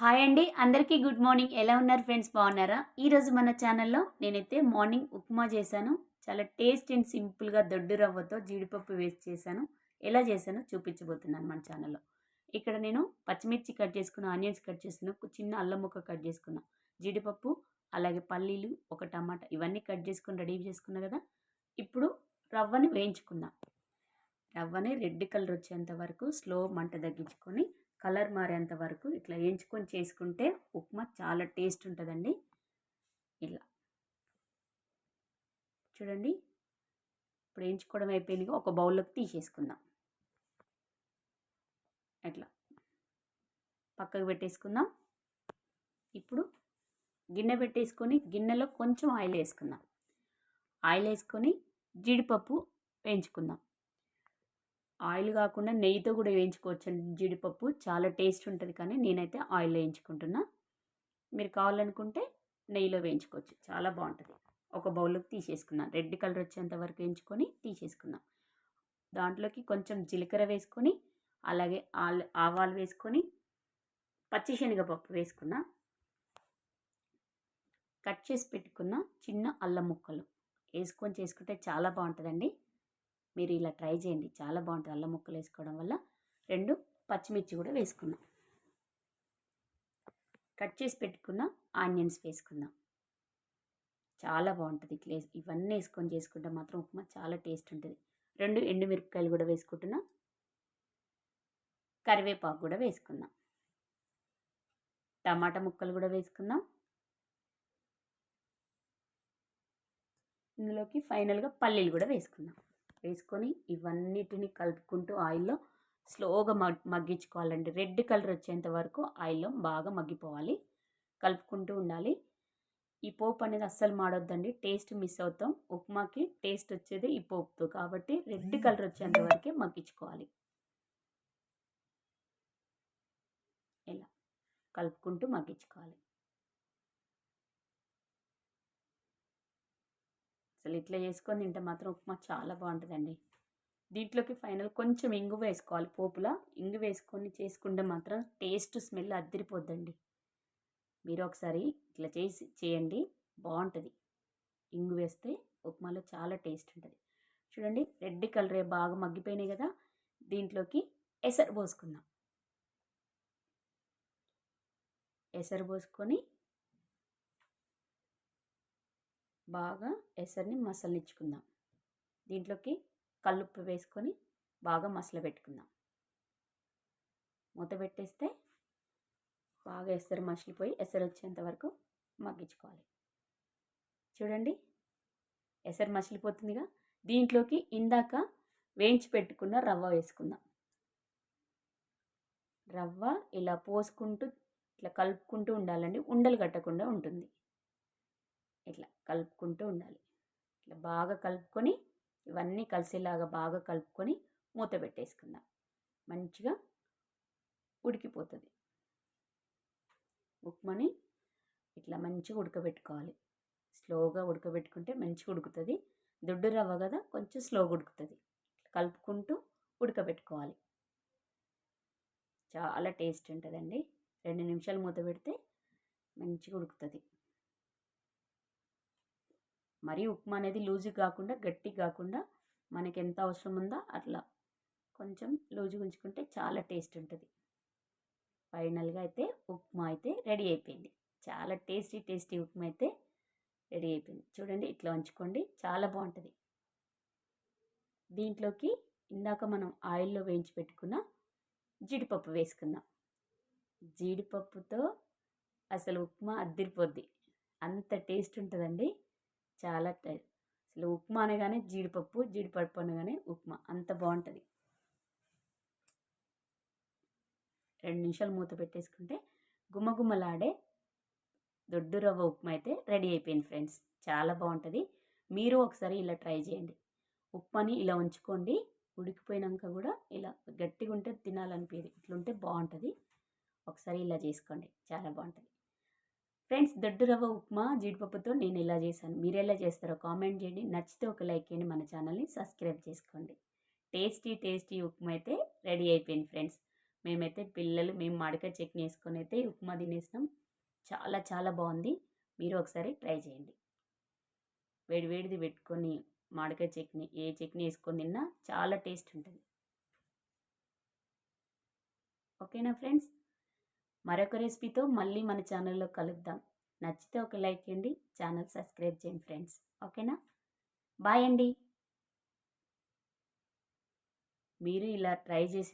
Hi అండి అందరికీ good morning. ఎలా ఉన్నారు ఫ్రెండ్స్? బాగున్నారా? ఈరోజు మన ఛానల్లో నేనైతే మార్నింగ్ ఉప్మా చేశాను. చాలా టేస్ట్ అండ్ సింపుల్గా దొడ్డు రవ్వతో జీడిపప్పు వేసి చేశాను. ఎలా చేశానో చూపించబోతున్నాను మన ఛానల్లో. ఇక్కడ నేను పచ్చిమిర్చి కట్ చేసుకున్న ఆనియన్స్ కట్ చేసుకున్న ఒక చిన్న అల్లం ముక్క కట్ చేసుకున్నా జీడిపప్పు అలాగే పల్లీలు ఒక టమాటా ఇవన్నీ కట్ చేసుకుని రెడీ చేసుకున్నా కదా. ఇప్పుడు రవ్వని వేయించుకుందాం. రవ్వని రెడ్ కలర్ వచ్చేంత వరకు స్లో మంట తగ్గించుకొని కలర్ మారేంత వరకు ఇట్లా వేయించుకొని చేసుకుంటే ఉప్మా చాలా టేస్ట్ ఉంటుందండి. ఇలా. చూడండి. ఇప్పుడు వేయించుకోవడం అయిపోయింది ఒక బౌల్లోకి తీసేసుకుందాం. అట్లా పక్కకు పెట్టేసుకుందాం. ఇప్పుడు గిన్నె పెట్టేసుకొని గిన్నెలో కొంచెం ఆయిల్ వేసుకుందాం. ఆయిల్ వేసుకొని జీడిపప్పు వేయించుకుందాం. ఆయిల్ కాకుండా నెయ్యితో కూడా వేయించుకోవచ్చు జీడిపప్పు చాలా టేస్ట్ ఉంటుంది కానీ నేనైతే ఆయిల్లో వేయించుకుంటున్నా. మీరు కావాలనుకుంటే నెయ్యిలో వేయించుకోవచ్చు. చాలా బాగుంటుంది. ఒక బౌల్లోకి తీసేసుకున్నాం రెడ్ కలర్ వచ్చేంత వరకు వేయించుకొని తీసేసుకున్నాం దాంట్లోకి కొంచెం జీలకర్ర వేసుకొని అలాగే ఆల్ ఆవాలు వేసుకొని పచ్చిశనగపప్పు వేసుకున్నా. కట్ చేసి పెట్టుకున్న చిన్న అల్లం ముక్కలు వేసుకొని చేసుకుంటే చాలా బాగుంటుందండి. మీరు ఇలా ట్రై చేయండి. చాలా బాగుంటుంది. అల్లం ముక్కలు వేసుకోవడం వల్ల. రెండు పచ్చిమిర్చి కూడా వేసుకున్నాం కట్ చేసి పెట్టుకున్న ఆనియన్స్ వేసుకుందాం. చాలా బాగుంటుంది. ఇట్లా ఇవన్నీ వేసుకొని చేసుకుంటే మాత్రం ఉప్మా చాలా టేస్ట్ ఉంటుంది. రెండు ఎండుమిరపకాయలు కూడా వేసుకుంటున్నా. కరివేపాకు కూడా వేసుకుందాం. టమాటా ముక్కలు కూడా వేసుకుందాం. ఇందులోకి ఫైనల్గా పల్లీలు కూడా వేసుకుందాం. వేసుకొని ఇవన్నిటిని కలుపుకుంటూ ఆయిల్లో స్లోగా మగ్ మగ్గించుకోవాలండి. రెడ్ కలర్ వచ్చేంత వరకు ఆయిల్లో బాగా మగ్గిపోవాలి. కలుపుకుంటూ ఉండాలి. ఈ పోపు అనేది అస్సలు మాడొద్దండి. టేస్ట్ మిస్ అవుతాం. ఉప్మాకి టేస్ట్ వచ్చేది ఈ పోపుతో కాబట్టి రెడ్ కలర్ వచ్చేంత వరకే మగ్గించుకోవాలి. ఇలా కలుపుకుంటూ మగ్గించుకోవాలి. అసలు ఇట్లా చేసుకొని తింటే మాత్రం ఉప్మా చాలా బాగుంటుందండి. దీంట్లోకి ఫైనల్ కొంచెం ఇంగు వేసుకోవాలి పోపులా. ఇంగు వేసుకొని చేసుకుంటే మాత్రం టేస్ట్ స్మెల్ అద్దరిపోద్దండి మీరు ఒకసారి ఇట్లా చేసి చేయండి. బాగుంటుంది. ఇంగు వేస్తే ఉప్మాలో చాలా టేస్ట్ ఉంటుంది. చూడండి రెడ్ కలరే బాగా మగ్గిపోయినాయి కదా. దీంట్లోకి ఎసరు పోసుకుందాం. ఎసరు పోసుకొని బాగా ఎసరిని మసలనిచ్చుకుందాం. దీంట్లోకి కల్లుప్పు వేసుకొని బాగా మసల పెట్టుకుందాం మూత పెట్టేస్తే బాగా ఎసరు మసిలిపోయి ఎసరు వచ్చేంత వరకు మగ్గించుకోవాలి. చూడండి ఎసరు మసిలిపోతుందిగా. దీంట్లోకి ఇందాక వేయించి పెట్టుకున్న రవ్వ వేసుకుందాం. రవ్వ ఇలా పోసుకుంటూ ఇట్లా కలుపుకుంటూ ఉండాలండి. ఉండలు కట్టకుండా ఉంటుంది. ఇట్లా కలుపుకుంటూ ఉండాలి. ఇట్లా బాగా కలుపుకొని ఇవన్నీ కలిసేలాగా బాగా కలుపుకొని మూత పెట్టేసుకుందాం. మంచిగా ఉడికిపోతుంది. ఉప్మాని ఇట్లా మంచిగా ఉడకబెట్టుకోవాలి. స్లోగా ఉడకబెట్టుకుంటే మంచిగా ఉడుకుతుంది. దొడ్డు రవ్వ కదా కొంచెం స్లోగా ఉడుకుతుంది. కలుపుకుంటూ ఉడకబెట్టుకోవాలి. చాలా టేస్ట్ ఉంటుందండి. రెండు నిమిషాలు మూత పెడితే మంచిగా ఉడుకుతుంది. మరీ ఉప్మా అనేది లూజు కాకుండా గట్టి కాకుండా మనకి ఎంత అవసరం ఉందో అట్లా కొంచెం లూజుగా ఉంచుకుంటే చాలా టేస్ట్ ఉంటుంది. ఫైనల్గా అయితే ఉప్మా అయితే రెడీ అయిపోయింది. చాలా టేస్టీ టేస్టీ ఉప్మా అయితే రెడీ అయిపోయింది. చూడండి ఇట్లా ఉంచుకోండి. చాలా బాగుంటుంది. దీంట్లోకి ఇందాక మనం ఆయిల్లో వేయించి పెట్టుకున్న జీడిపప్పు వేసుకుందాం. జీడిపప్పుతో అసలు ఉప్మా అద్దరిపోద్ది. అంత టేస్ట్ ఉంటుందండి. చాలా అసలు ఉప్మా అనగానే జీడిపప్పు జీడిపప్పు అనగానే ఉప్మా. అంత బాగుంటుంది రెండు నిమిషాలు మూత పెట్టేసుకుంటే గుమ్మగుమ్మలాడే దొడ్డు రవ్వ ఉప్మా అయితే రెడీ అయిపోయింది ఫ్రెండ్స్. చాలా బాగుంటుంది మీరు ఒకసారి ఇలా ట్రై చేయండి. ఉప్మాని ఇలా ఉంచుకోండి. ఉడికిపోయినాక కూడా ఇలా గట్టిగా ఉంటే తినాలనిపించదు ఇట్లుంటే బాగుంటుంది ఒకసారి ఇలా చేసుకోండి. చాలా బాగుంటుంది ఫ్రెండ్స్ దొడ్డు రవ్వ ఉప్మా జీడిపప్పుతో నేను ఎలా చేశాను మీరు ఎలా చేస్తారో కామెంట్ చేయండి. నచ్చితే ఒక లైక్ చేయండి మన ఛానల్ని సబ్స్క్రైబ్ చేసుకోండి. టేస్టీ టేస్టీ ఉప్మా అయితే రెడీ అయిపోయింది ఫ్రెండ్స్. మేమైతే పిల్లలు మేము మామిడికాయ చట్నీ వేసుకొని అయితే ఉప్మా తినేసినాం. చాలా చాలా బాగుంది. మీరు ఒకసారి ట్రై చేయండి. వేడివేడిది పెట్టుకొని మాడికాయ చట్నీ ఏ చట్నీ వేసుకొని తిన్నా చాలా టేస్ట్ ఉంటుంది. ఓకేనా ఫ్రెండ్స్? మరొక రెసిపీతో మళ్ళీ మన ఛానల్లో కలుద్దాం. నచ్చితే ఒక లైక్ చేయండి. ఛానల్ సబ్స్క్రైబ్ చేయండి ఫ్రెండ్స్. ఓకేనా? బాయ్ అండి. మీరు ఇలా ట్రై చేసి